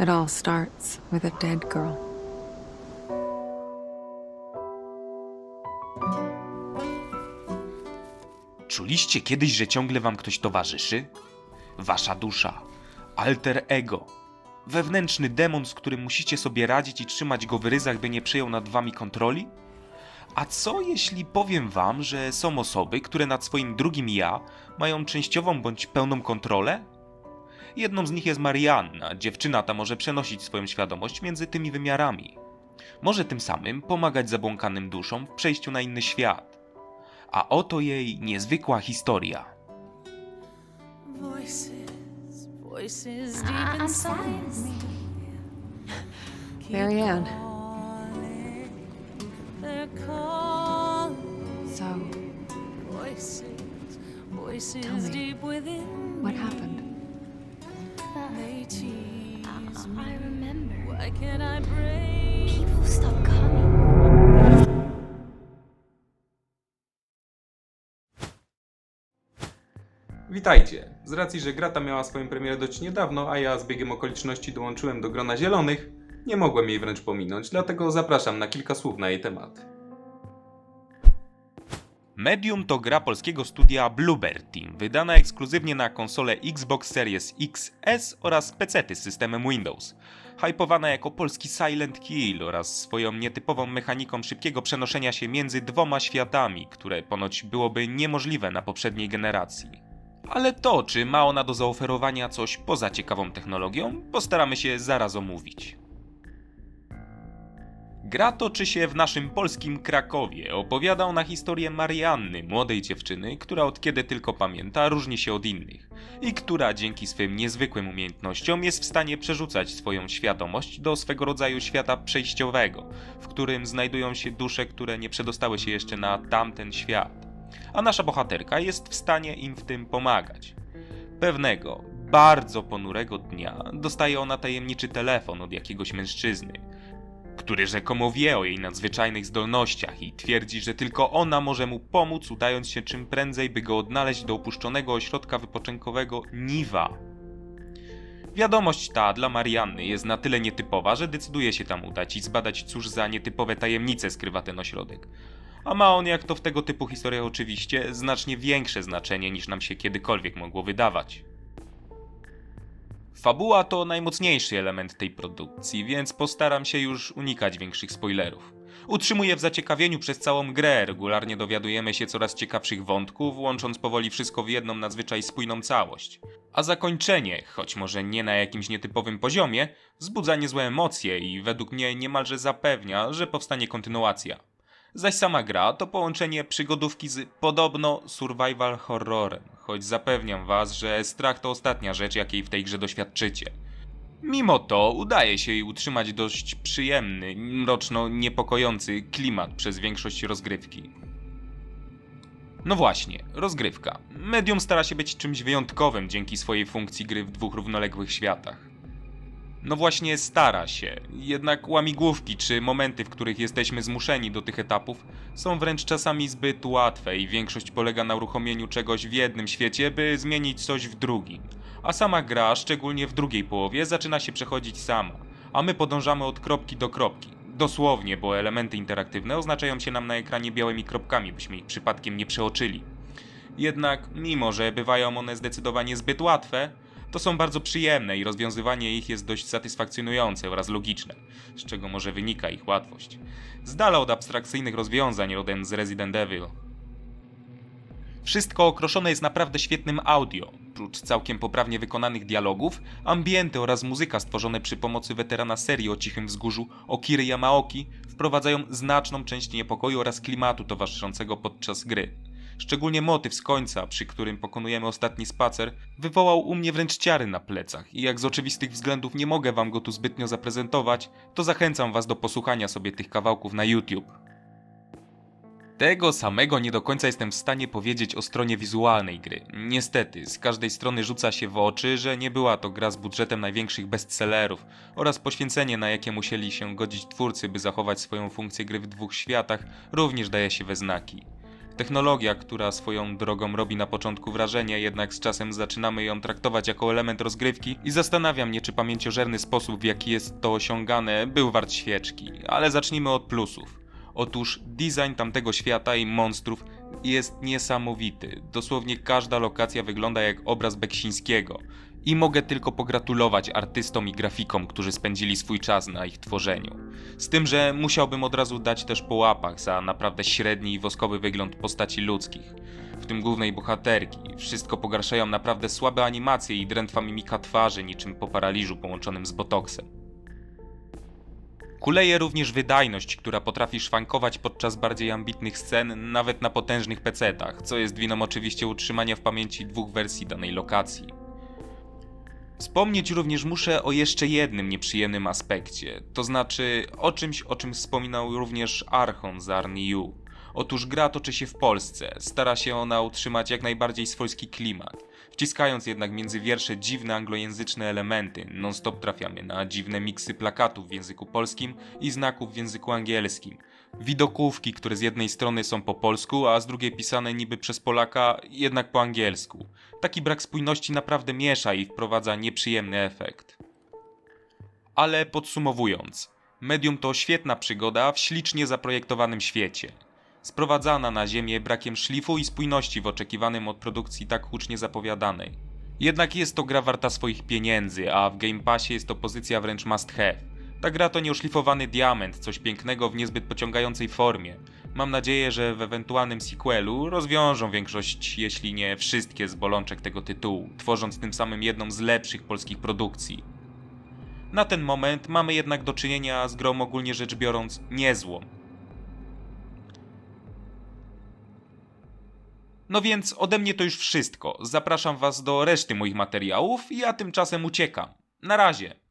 It all starts with a dead girl. Czuliście kiedyś, że ciągle wam ktoś towarzyszy? Wasza dusza, alter ego, wewnętrzny demon, z którym musicie sobie radzić i trzymać go w ryzach, by nie przejął nad wami kontroli? A co jeśli powiem wam, że są osoby, które nad swoim drugim ja mają częściową bądź pełną kontrolę? Jedną z nich jest Marianna. Dziewczyna ta może przenosić swoją świadomość między tymi wymiarami. Może tym samym pomagać zabłąkanym duszom w przejściu na inny świat. A oto jej niezwykła historia. Voices, voices deep I'm inside me. Marianne. So, Voices, voices Tell me, deep within what happened? People stop coming. Witajcie! Z racji, że gra ta miała swoją premierę dość niedawno, a ja z biegiem okoliczności dołączyłem do grona zielonych, nie mogłem jej wręcz pominąć, dlatego zapraszam na kilka słów na jej temat. Medium to gra polskiego studia Bluebird Team, wydana ekskluzywnie na konsole Xbox Series XS oraz PC z systemem Windows. Hypowana jako polski Silent Kill oraz swoją nietypową mechaniką szybkiego przenoszenia się między dwoma światami, które ponoć byłoby niemożliwe na poprzedniej generacji. Ale to, czy ma ona do zaoferowania coś poza ciekawą technologią, postaramy się zaraz omówić. Gra toczy się w naszym polskim Krakowie. Opowiada ona historię Marianny, młodej dziewczyny, która od kiedy tylko pamięta różni się od innych i która dzięki swym niezwykłym umiejętnościom jest w stanie przerzucać swoją świadomość do swego rodzaju świata przejściowego, w którym znajdują się dusze, które nie przedostały się jeszcze na tamten świat. A nasza bohaterka jest w stanie im w tym pomagać. Pewnego, bardzo ponurego dnia dostaje ona tajemniczy telefon od jakiegoś mężczyzny, który rzekomo wie o jej nadzwyczajnych zdolnościach i twierdzi, że tylko ona może mu pomóc, udając się czym prędzej, by go odnaleźć do opuszczonego ośrodka wypoczynkowego Niwa. Wiadomość ta dla Marianny jest na tyle nietypowa, że decyduje się tam udać i zbadać, cóż za nietypowe tajemnice skrywa ten ośrodek. A ma on, jak to w tego typu historiach oczywiście, znacznie większe znaczenie niż nam się kiedykolwiek mogło wydawać. Fabuła to najmocniejszy element tej produkcji, więc postaram się już unikać większych spoilerów. Utrzymuję w zaciekawieniu przez całą grę, regularnie dowiadujemy się coraz ciekawszych wątków, łącząc powoli wszystko w jedną nadzwyczaj spójną całość. A zakończenie, choć może nie na jakimś nietypowym poziomie, wzbudza niezłe emocje i według mnie niemalże zapewnia, że powstanie kontynuacja. Zaś sama gra to połączenie przygodówki z podobno survival horrorem, choć zapewniam was, że strach to ostatnia rzecz, jakiej w tej grze doświadczycie. Mimo to udaje się jej utrzymać dość przyjemny, mroczno niepokojący klimat przez większość rozgrywki. No właśnie, rozgrywka. Medium stara się być czymś wyjątkowym dzięki swojej funkcji gry w dwóch równoległych światach. No właśnie stara się, jednak łamigłówki czy momenty, w których jesteśmy zmuszeni do tych etapów, są wręcz czasami zbyt łatwe i większość polega na uruchomieniu czegoś w jednym świecie, by zmienić coś w drugim. A sama gra, szczególnie w drugiej połowie, zaczyna się przechodzić sama, a my podążamy od kropki do kropki. Dosłownie, bo elementy interaktywne oznaczają się nam na ekranie białymi kropkami, byśmy ich przypadkiem nie przeoczyli. Jednak, mimo że bywają one zdecydowanie zbyt łatwe, to są bardzo przyjemne i rozwiązywanie ich jest dość satysfakcjonujące oraz logiczne, z czego może wynika ich łatwość. Z dala od abstrakcyjnych rozwiązań rodem z Resident Evil. Wszystko okroszone jest naprawdę świetnym audio. Prócz całkiem poprawnie wykonanych dialogów, ambienty oraz muzyka stworzone przy pomocy weterana serii o Cichym Wzgórzu Okiry Yamaoki wprowadzają znaczną część niepokoju oraz klimatu towarzyszącego podczas gry. Szczególnie motyw z końca, przy którym pokonujemy ostatni spacer, wywołał u mnie wręcz ciary na plecach i jak z oczywistych względów nie mogę wam go tu zbytnio zaprezentować, to zachęcam was do posłuchania sobie tych kawałków na YouTube. Tego samego nie do końca jestem w stanie powiedzieć o stronie wizualnej gry. Niestety, z każdej strony rzuca się w oczy, że nie była to gra z budżetem największych bestsellerów oraz poświęcenie, na jakie musieli się godzić twórcy, by zachować swoją funkcję gry w dwóch światach, również daje się we znaki. Technologia, która swoją drogą robi na początku wrażenie, jednak z czasem zaczynamy ją traktować jako element rozgrywki i zastanawia mnie, czy pamięciożerny sposób, w jaki jest to osiągane, był wart świeczki. Ale zacznijmy od plusów. Otóż design tamtego świata i monstrów jest niesamowity. Dosłownie każda lokacja wygląda jak obraz Beksińskiego. I mogę tylko pogratulować artystom i grafikom, którzy spędzili swój czas na ich tworzeniu. Z tym, że musiałbym od razu dać też po łapach za naprawdę średni i woskowy wygląd postaci ludzkich, w tym głównej bohaterki. Wszystko pogarszają naprawdę słabe animacje i drętwa mimika twarzy, niczym po paraliżu połączonym z botoksem. Kuleje również wydajność, która potrafi szwankować podczas bardziej ambitnych scen, nawet na potężnych pecetach, co jest winą oczywiście utrzymania w pamięci dwóch wersji danej lokacji. Wspomnieć również muszę o jeszcze jednym nieprzyjemnym aspekcie, to znaczy o czymś, o czym wspominał również Archon z Arniu. Otóż gra toczy się w Polsce, stara się ona utrzymać jak najbardziej swojski klimat, wciskając jednak między wiersze dziwne anglojęzyczne elementy, non-stop trafiamy na dziwne miksy plakatów w języku polskim i znaków w języku angielskim. Widokówki, które z jednej strony są po polsku, a z drugiej pisane niby przez Polaka, jednak po angielsku. Taki brak spójności naprawdę miesza i wprowadza nieprzyjemny efekt. Ale podsumowując, medium to świetna przygoda w ślicznie zaprojektowanym świecie. Sprowadzana na ziemię brakiem szlifu i spójności w oczekiwanym od produkcji tak hucznie zapowiadanej. Jednak jest to gra warta swoich pieniędzy, a w Game Passie jest to pozycja wręcz must have. Ta gra to nieoszlifowany diament, coś pięknego w niezbyt pociągającej formie. Mam nadzieję, że w ewentualnym sequelu rozwiążą większość, jeśli nie wszystkie z bolączek tego tytułu, tworząc tym samym jedną z lepszych polskich produkcji. Na ten moment mamy jednak do czynienia z grą ogólnie rzecz biorąc niezłą. No więc ode mnie to już wszystko. Zapraszam Was do reszty moich materiałów ja tymczasem uciekam. Na razie.